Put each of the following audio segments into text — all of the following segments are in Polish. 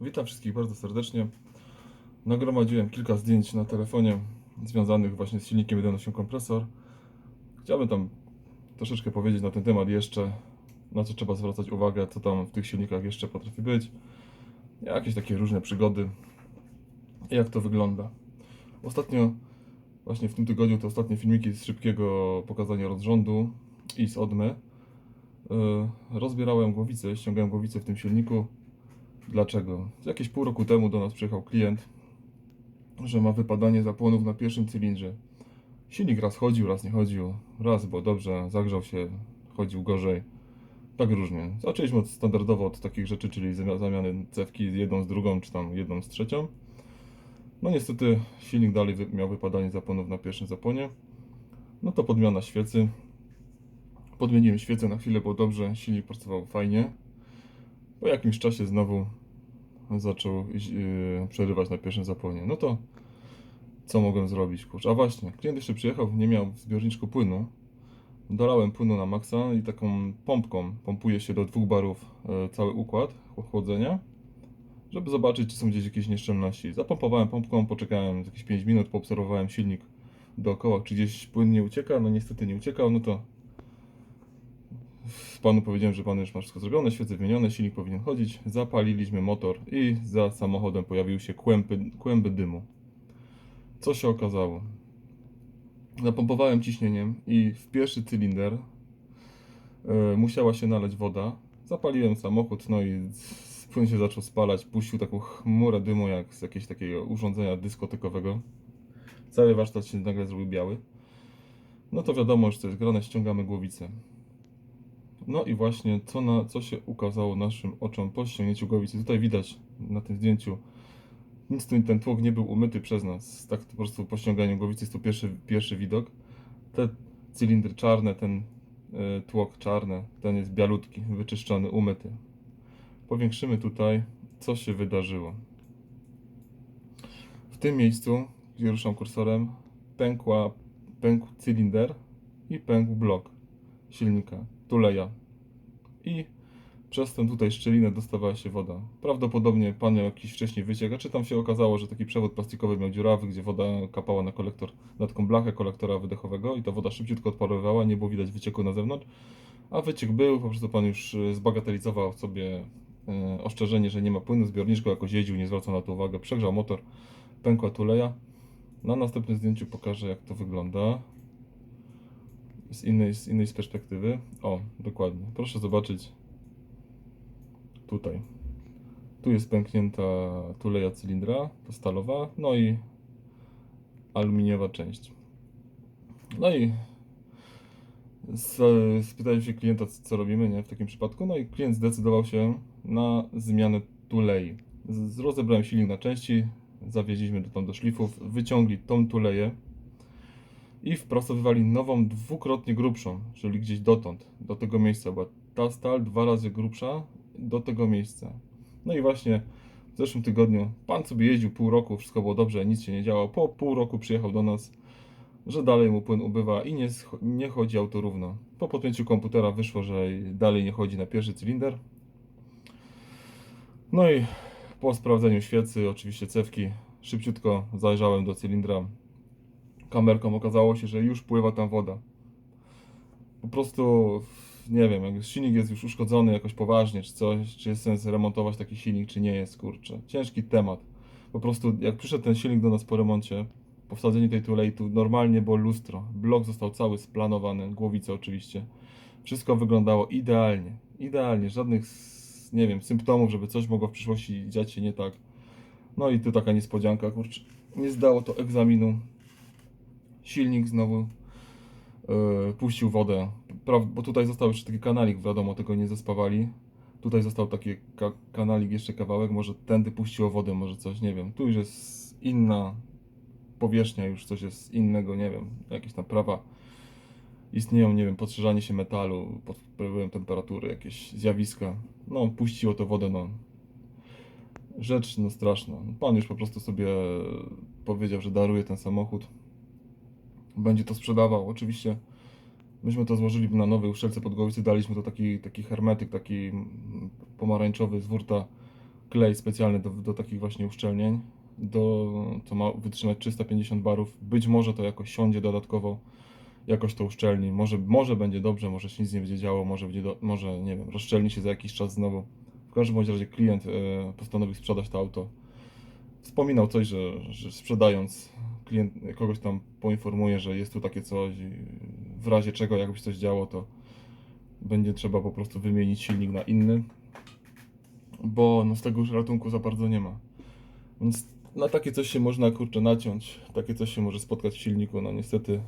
Witam wszystkich bardzo serdecznie. Nagromadziłem kilka zdjęć na telefonie związanych właśnie z silnikiem 1.8 kompresor. Chciałbym tam troszeczkę powiedzieć na ten temat jeszcze, na co trzeba zwracać uwagę, co tam w tych silnikach jeszcze potrafi być. Jakieś takie różne przygody, jak to wygląda. Ostatnio, właśnie w tym tygodniu, te ostatnie filmiki z szybkiego pokazania rozrządu i z odmy. Yy, rozbierałem głowicę, ściągałem głowicę w tym silniku. Dlaczego? Jakieś pół roku temu do nas przyjechał klient, że ma wypadanie zapłonów na pierwszym cylindrze. Silnik raz chodził, raz nie chodził. Raz było dobrze, zagrzał się, chodził gorzej. Tak różnie. Zaczęliśmy od, standardowo od takich rzeczy, czyli zami- zamiany cewki jedną z drugą, czy tam jedną z trzecią. No niestety silnik dalej miał wypadanie zapłonów na pierwszym zapłonie. No to podmiana świecy. Podmieniłem świecę, na chwilę było dobrze, silnik pracował fajnie. Po jakimś czasie znowu zaczął yy, przerywać na pierwszym zapłonie. No to co mogłem zrobić? Kurczę, a właśnie, klient jeszcze przyjechał, nie miał w zbiorniczku płynu. Dolałem płynu na maksa i taką pompką pompuje się do dwóch barów e, cały układ chłodzenia, żeby zobaczyć, czy są gdzieś jakieś nieszczelności. Zapompowałem pompką, poczekałem jakieś 5 minut, poobserwowałem silnik dookoła, czy gdzieś płyn nie ucieka. No niestety nie uciekał, no to panu powiedziałem, że pan już ma wszystko zrobione, świece wymienione, silnik powinien chodzić. Zapaliliśmy motor i za samochodem pojawiły się kłęby, kłęby dymu. Co się okazało? Napompowałem ciśnieniem i w pierwszy cylinder e, musiała się nalać woda. Zapaliłem samochód, no i płyn się zaczął spalać. Puścił taką chmurę dymu jak z jakiegoś takiego urządzenia dyskotekowego. Cały warsztat się nagle zrobił biały. No to wiadomo już co jest grane, ściągamy głowicę. No i właśnie co, na, co się ukazało naszym oczom po ściągnięciu głowicy. Tutaj widać na tym zdjęciu, nic tu ten tłok nie był umyty przez nas. Tak po prostu po ściąganiu głowicy jest to pierwszy, pierwszy widok. Te cylindry czarne, ten y, tłok czarny, ten jest bialutki, wyczyszczony, umyty. Powiększymy tutaj, co się wydarzyło. W tym miejscu, gdzie ruszam kursorem, pękła, pękł cylinder i pękł blok silnika, tuleja. I przez tę tutaj szczelinę dostawała się woda. Prawdopodobnie pan miał jakiś wcześniej wyciek, a czy tam się okazało, że taki przewód plastikowy miał dziurawy, gdzie woda kapała na kolektor, na taką blachę kolektora wydechowego i ta woda szybciutko odparowywała, nie było widać wycieku na zewnątrz, a wyciek był, po prostu pan już e, zbagatelizował sobie e, oszczerzenie, że nie ma płynu, zbiorniczko jakoś jeździł, nie zwracał na to uwagę, przegrzał motor, pękła tuleja. Na następnym zdjęciu pokażę jak to wygląda z innej, z innej perspektywy. O, dokładnie. Proszę zobaczyć tutaj. Tu jest pęknięta tuleja cylindra, to stalowa, no i aluminiowa część. No i spytałem się klienta, co robimy nie, w takim przypadku, no i klient zdecydował się na zmianę tulei. Rozebrałem silnik na części, zawieźliśmy do tam do szlifów, wyciągli tą tuleję i wprostowywali nową, dwukrotnie grubszą, czyli gdzieś dotąd, do tego miejsca. Była ta stal dwa razy grubsza do tego miejsca. No i właśnie w zeszłym tygodniu pan sobie jeździł pół roku, wszystko było dobrze, nic się nie działo. Po pół roku przyjechał do nas, że dalej mu płyn ubywa i nie, nie chodzi auto równo. Po podpięciu komputera wyszło, że dalej nie chodzi na pierwszy cylinder. No i po sprawdzeniu świecy, oczywiście cewki, szybciutko zajrzałem do cylindra kamerką okazało się, że już pływa tam woda. Po prostu nie wiem, jak silnik jest już uszkodzony jakoś poważnie, czy coś, czy jest sens remontować taki silnik, czy nie jest, kurczę. Ciężki temat. Po prostu jak przyszedł ten silnik do nas po remoncie, po wsadzeniu tej tulei, tu normalnie było lustro. Blok został cały splanowany, głowica oczywiście. Wszystko wyglądało idealnie. Idealnie, żadnych, nie wiem, symptomów, żeby coś mogło w przyszłości dziać się nie tak. No i tu taka niespodzianka, kurczę. Nie zdało to egzaminu silnik znowu yy, puścił wodę. Pra, bo tutaj został jeszcze taki kanalik, wiadomo, tego nie zespawali. Tutaj został taki ka kanalik, jeszcze kawałek, może tędy puściło wodę, może coś, nie wiem. Tu już jest inna powierzchnia, już coś jest innego, nie wiem, jakieś tam prawa istnieją, nie wiem, podszerzanie się metalu pod wpływem temperatury, jakieś zjawiska. No, puściło to wodę, no. Rzecz, no straszna. Pan już po prostu sobie powiedział, że daruje ten samochód będzie to sprzedawał. Oczywiście myśmy to złożyli na nowej uszczelce pod głowicy, daliśmy to taki, taki hermetyk, taki pomarańczowy z wurta klej specjalny do, do takich właśnie uszczelnień, do, to ma wytrzymać 350 barów. Być może to jakoś siądzie dodatkowo, jakoś to uszczelni. Może, może będzie dobrze, może się nic nie będzie działo, może, będzie do, może nie wiem, rozszczelni się za jakiś czas znowu. W każdym razie klient e, postanowił sprzedać to auto. Wspominał coś, że, że sprzedając klient kogoś tam poinformuje, że jest tu takie coś i w razie czego jakby coś działo, to będzie trzeba po prostu wymienić silnik na inny, bo no z tego już ratunku za bardzo nie ma. Więc na takie coś się można kurczę naciąć, takie coś się może spotkać w silniku, no niestety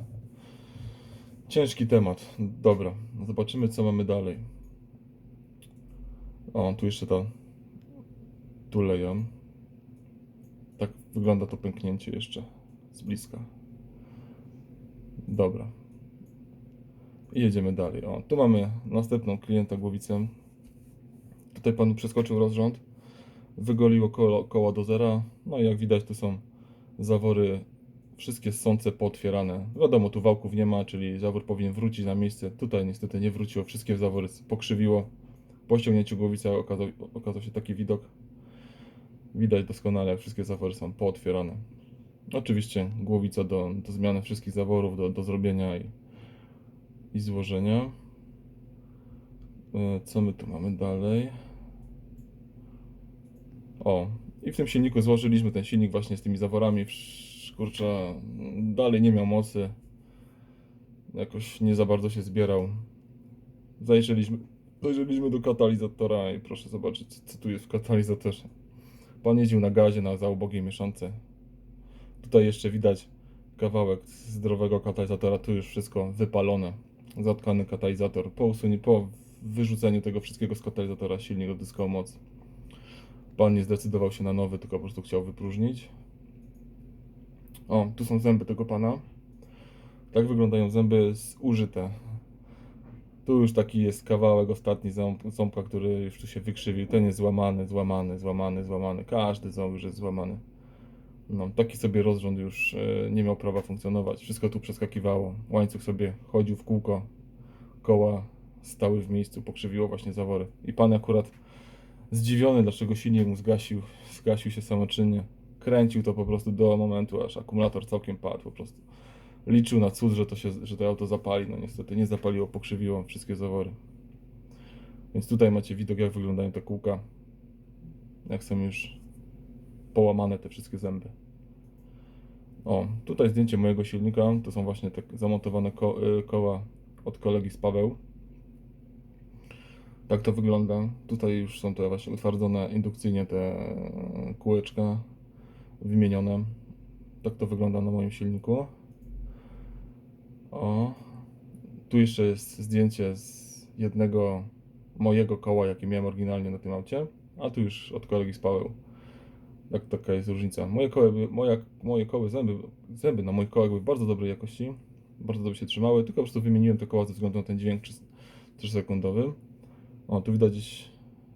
ciężki temat. Dobra, zobaczymy co mamy dalej. O, tu jeszcze ta tulejon. Wygląda to pęknięcie jeszcze z bliska. Dobra. I jedziemy dalej. O, tu mamy następną klienta głowicę. Tutaj panu przeskoczył rozrząd. Wygoliło koło, koła do zera. No i jak widać, tu są zawory wszystkie sące pootwierane. Wiadomo, tu wałków nie ma, czyli zawór powinien wrócić na miejsce. Tutaj niestety nie wróciło. Wszystkie zawory pokrzywiło. Po ściągnięciu głowica okazał, okazał się taki widok. Widać doskonale, wszystkie zawory są pootwierane. Oczywiście głowica do, do zmiany wszystkich zaworów, do, do zrobienia i, i złożenia. E, Co my tu mamy dalej? O, i w tym silniku złożyliśmy ten silnik właśnie z tymi zaworami. Kurczę, dalej nie miał mocy. Jakoś nie za bardzo się zbierał. Zajrzeliśmy, zajrzeliśmy do katalizatora i proszę zobaczyć, co tu jest w katalizatorze. Pan jeździł na gazie, na zaobogiej mieszance. Tutaj jeszcze widać kawałek zdrowego katalizatora, tu już wszystko wypalone. Zatkany katalizator. Po, usunie, po wyrzuceniu tego wszystkiego z katalizatora silnik odzyskał moc. Pan nie zdecydował się na nowy, tylko po prostu chciał wypróżnić. O, tu są zęby tego pana. Tak wyglądają zęby zużyte. Tu już taki jest kawałek, ostatni ząb, ząbka, który już tu się wykrzywił. Ten jest złamany, złamany, złamany, złamany. Każdy ząb już jest złamany. No, taki sobie rozrząd już e, nie miał prawa funkcjonować. Wszystko tu przeskakiwało. Łańcuch sobie chodził w kółko. Koła stały w miejscu, pokrzywiło właśnie zawory. I pan akurat zdziwiony, dlaczego silnik mu zgasił, zgasił się samoczynnie. Kręcił to po prostu do momentu, aż akumulator całkiem padł po prostu. Liczył na cud, że to, się, że to auto zapali. No niestety nie zapaliło, pokrzywiło wszystkie zawory. Więc tutaj macie widok, jak wyglądają te kółka. Jak są już połamane te wszystkie zęby. O, tutaj zdjęcie mojego silnika. To są właśnie te zamontowane ko y, koła od kolegi z Paweł. Tak to wygląda. Tutaj już są te właśnie utwardzone indukcyjnie te kółeczka wymienione. Tak to wygląda na moim silniku. O, tu jeszcze jest zdjęcie z jednego mojego koła, jakie miałem oryginalnie na tym aucie, a tu już od kolegi z Paweł. Tak, taka jest różnica. Moje koły, moja, moje koły, zęby, zęby na moich kołach były bardzo dobrej jakości, bardzo dobrze się trzymały, tylko po prostu wymieniłem te koła ze względu na ten dźwięk 3-sekundowy. O, tu widać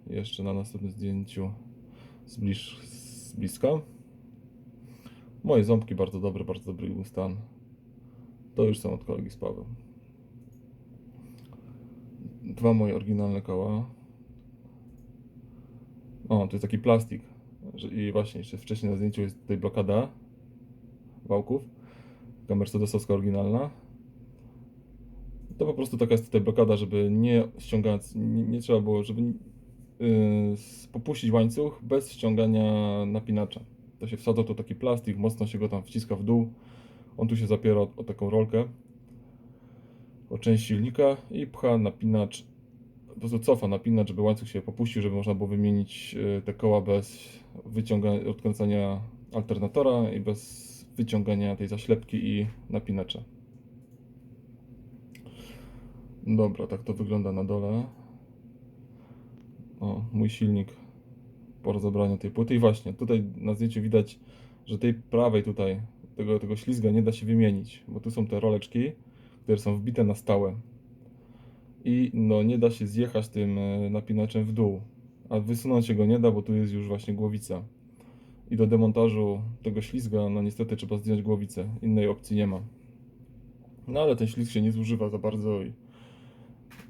jeszcze na następnym zdjęciu z, bliż, z bliska. Moje ząbki bardzo dobre, bardzo dobry stan. To już są od kolegi z Paweł. Dwa moje oryginalne koła. O, to jest taki plastik. I właśnie jeszcze wcześniej na zdjęciu jest tutaj blokada wałków. Taka mercedesowska oryginalna. To po prostu taka jest tutaj blokada, żeby nie ściągając, nie, nie trzeba było, żeby yy, popuścić łańcuch bez ściągania napinacza. To się wsadza tu taki plastik, mocno się go tam wciska w dół. On tu się zapiera o, o taką rolkę, o część silnika i pcha napinacz, po prostu cofa napinacz, żeby łańcuch się popuścił, żeby można było wymienić yy, te koła bez wyciągania, odkręcania alternatora i bez wyciągania tej zaślepki i napinacza. Dobra, tak to wygląda na dole. O, mój silnik po rozebraniu tej płyty. I właśnie, tutaj na zdjęciu widać, że tej prawej tutaj, tego, tego ślizga nie da się wymienić, bo tu są te roleczki, które są wbite na stałe. I no nie da się zjechać tym e, napinaczem w dół, a wysunąć się go nie da, bo tu jest już właśnie głowica. I do demontażu tego ślizga, no niestety trzeba zdjąć głowicę, innej opcji nie ma. No ale ten ślizg się nie zużywa za bardzo i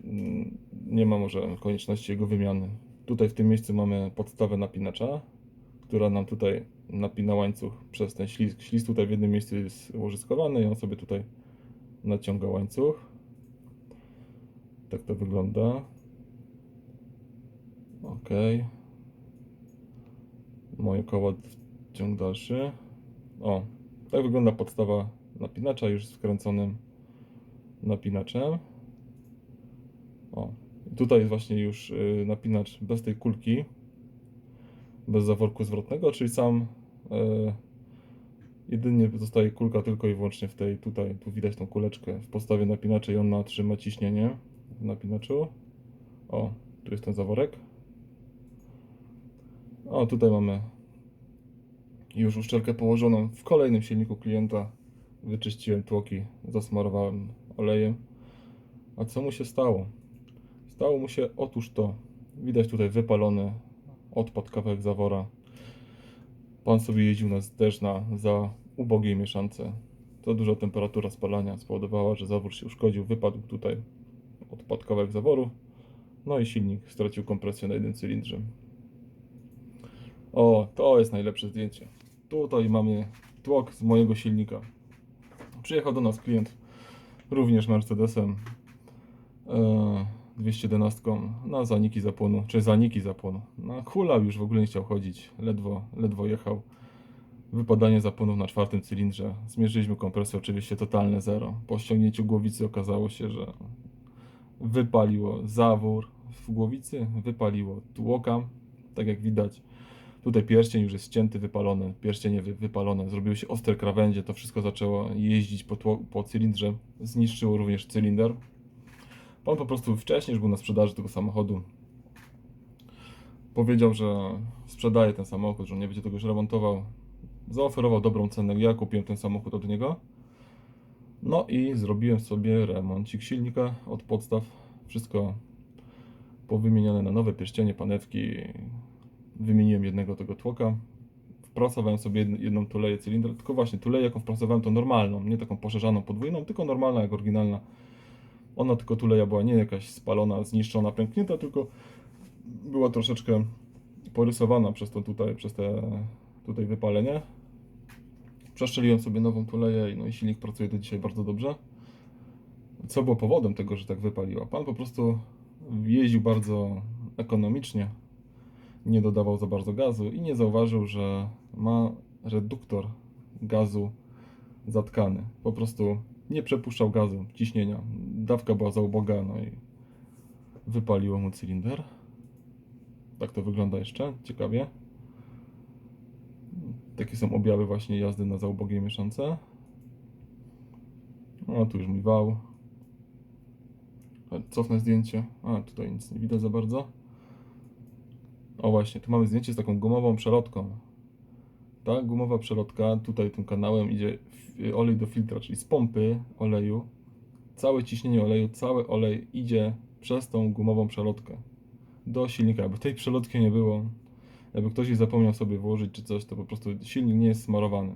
mm, nie ma może konieczności jego wymiany. Tutaj w tym miejscu mamy podstawę napinacza, która nam tutaj napina łańcuch przez ten ślizg. Ślizg tutaj w jednym miejscu jest łożyskowany i on sobie tutaj naciąga łańcuch. Tak to wygląda. Ok. Moje koło ciąg dalszy. O, tak wygląda podstawa napinacza już z wkręconym napinaczem. O, tutaj jest właśnie już y, napinacz bez tej kulki, bez zaworku zwrotnego, czyli sam y, jedynie zostaje kulka tylko i wyłącznie w tej, tutaj, tu widać tą kuleczkę w podstawie napinacza i ona trzyma ciśnienie w napinaczu. O, tu jest ten zaworek. O, tutaj mamy już uszczelkę położoną w kolejnym silniku klienta. Wyczyściłem tłoki, zasmarowałem olejem. A co mu się stało? Stało mu się otóż to. Widać tutaj wypalony odpad kawałek zawora. Pan sobie jeździł na też na za ubogiej mieszance. Za duża temperatura spalania spowodowała, że zawór się uszkodził. Wypadł tutaj odpadł kawałek zaworu. No i silnik stracił kompresję na jednym cylindrze. O, to jest najlepsze zdjęcie. Tutaj mamy tłok z mojego silnika. Przyjechał do nas klient również Mercedesem e, 211 na zaniki zapłonu, czy zaniki zapłonu. Na hulał już w ogóle nie chciał chodzić, ledwo, ledwo jechał. Wypadanie zapłonów na czwartym cylindrze. Zmierzyliśmy kompresję, oczywiście totalne zero. Po ściągnięciu głowicy okazało się, że wypaliło zawór w głowicy, wypaliło tłoka, tak jak widać. Tutaj pierścień już jest ścięty, wypalony, pierścienie wy, wypalone, zrobiły się ostre krawędzie, to wszystko zaczęło jeździć po, tło, po cylindrze, zniszczyło również cylinder. Pan po prostu wcześniej już był na sprzedaży tego samochodu. Powiedział, że sprzedaje ten samochód, że nie będzie tego już remontował. Zaoferował dobrą cenę, ja kupiłem ten samochód od niego. No i zrobiłem sobie remoncik silnika od podstaw. Wszystko powymienione na nowe pierścienie, panewki. Wymieniłem jednego tego tłoka. Wprasowałem sobie jedn- jedną tuleję cylinder, tylko właśnie tuleję jaką wprasowałem to normalną, nie taką poszerzaną podwójną, tylko normalna jak oryginalna. Ona tylko tuleja była nie jakaś spalona, zniszczona, pęknięta, tylko była troszeczkę porysowana przez to tutaj, przez te tutaj wypalenie. Przeszczeliłem sobie nową tuleję no i silnik pracuje do dzisiaj bardzo dobrze. Co było powodem tego, że tak wypaliła? Pan po prostu jeździł bardzo ekonomicznie, nie dodawał za bardzo gazu i nie zauważył, że ma reduktor gazu zatkany. Po prostu nie przepuszczał gazu, ciśnienia. Dawka była za uboga, no i wypaliło mu cylinder. Tak to wygląda jeszcze, ciekawie. Takie są objawy właśnie jazdy na zaubogiej mieszance. O, tu już mój wał. Cofnę zdjęcie. A, tutaj nic nie widać za bardzo. O właśnie, tu mamy zdjęcie z taką gumową przelotką. Ta gumowa przelotka, tutaj tym kanałem idzie olej do filtra, czyli z pompy oleju. Całe ciśnienie oleju, cały olej idzie przez tą gumową przelotkę do silnika. Jakby tej przelotki nie było, jakby ktoś jej zapomniał sobie włożyć czy coś, to po prostu silnik nie jest smarowany.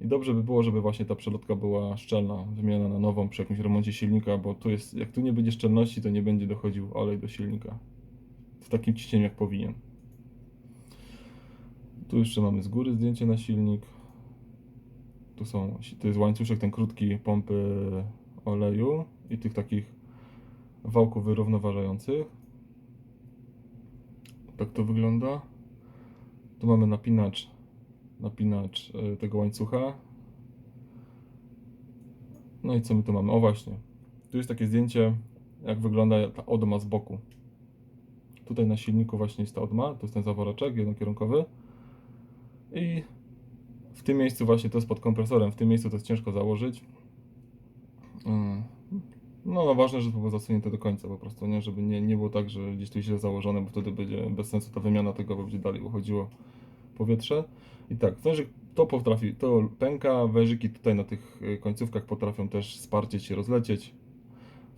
I dobrze by było, żeby właśnie ta przelotka była szczelna, wymiana na nową przy jakimś remoncie silnika, bo tu jest, jak tu nie będzie szczelności, to nie będzie dochodził olej do silnika w takim ciśnieniu jak powinien. Tu jeszcze mamy z góry zdjęcie na silnik. Tu są, to jest łańcuszek ten krótki pompy oleju i tych takich wałków wyrównoważających. Tak to wygląda. Tu mamy napinacz, napinacz e, tego łańcucha. No i co my tu mamy? O właśnie. Tu jest takie zdjęcie, jak wygląda ta odma z boku. Tutaj na silniku właśnie jest ta odma, to jest ten zaworeczek jednokierunkowy. I w tym miejscu właśnie to jest pod kompresorem, w tym miejscu to jest ciężko założyć. No, no ważne, że to było zasunięte do końca po prostu, nie? Żeby nie, nie było tak, że gdzieś tu źle założone, bo wtedy będzie bez sensu ta wymiana tego, bo będzie dalej uchodziło powietrze. I tak, wężyk to potrafi, to pęka, wężyki tutaj na tych y, końcówkach potrafią też sparcieć się, rozlecieć.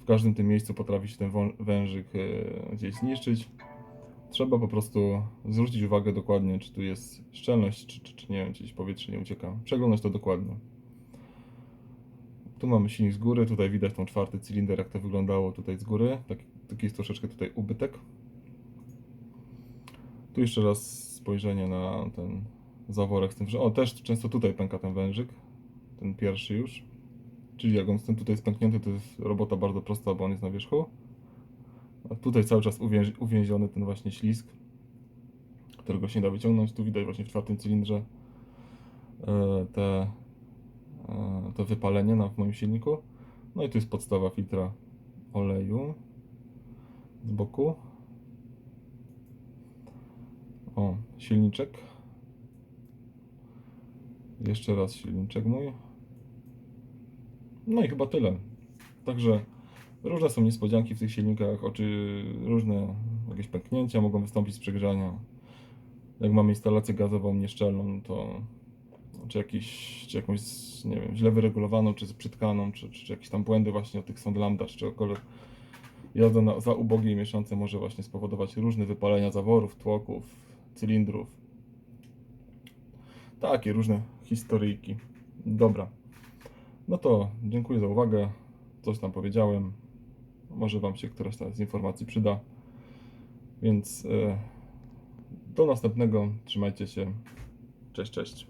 W każdym tym miejscu potrafi się ten wężyk y, gdzieś zniszczyć. Trzeba po prostu zwrócić uwagę dokładnie, czy tu jest szczelność, czy, czy, czy nie wiem, gdzieś powietrze nie ucieka. Przeglądać to dokładnie. Tu mamy silnik z góry, tutaj widać tą czwarty cylinder, jak to wyglądało tutaj z góry. Tak, taki jest troszeczkę tutaj ubytek. Tu jeszcze raz spojrzenie na ten zaworek z tym, że o, też często tutaj pęka ten wężyk, ten pierwszy już. Czyli jak on z tym tutaj jest pęknięty, to jest robota bardzo prosta, bo on jest na wierzchu. A tutaj cały czas uwięzi- uwięziony ten właśnie ślisk, którego się nie da wyciągnąć. Tu widać właśnie w czwartym cylindrze e, te, to wypalenie na, w moim silniku. No i tu jest podstawa filtra oleju z boku. O, silniczek. Jeszcze raz silniczek mój. No i chyba tyle. Także różne są niespodzianki w tych silnikach, oczy różne jakieś pęknięcia mogą wystąpić z przegrzania. Jak mamy instalację gazową nieszczelną, to czy, jakiś, czy jakąś, nie wiem, źle wyregulowaną, czy przytkaną, czy, czy, czy jakieś tam błędy właśnie od tych sond lambda, czy czegokolwiek. Jazda na, za ubogie i miesiące może właśnie spowodować różne wypalenia zaworów, tłoków, cylindrów. Takie różne historyjki. Dobra. No to dziękuję za uwagę. Coś tam powiedziałem. Może Wam się któraś z informacji przyda. Więc e, do następnego. Trzymajcie się. Cześć, cześć.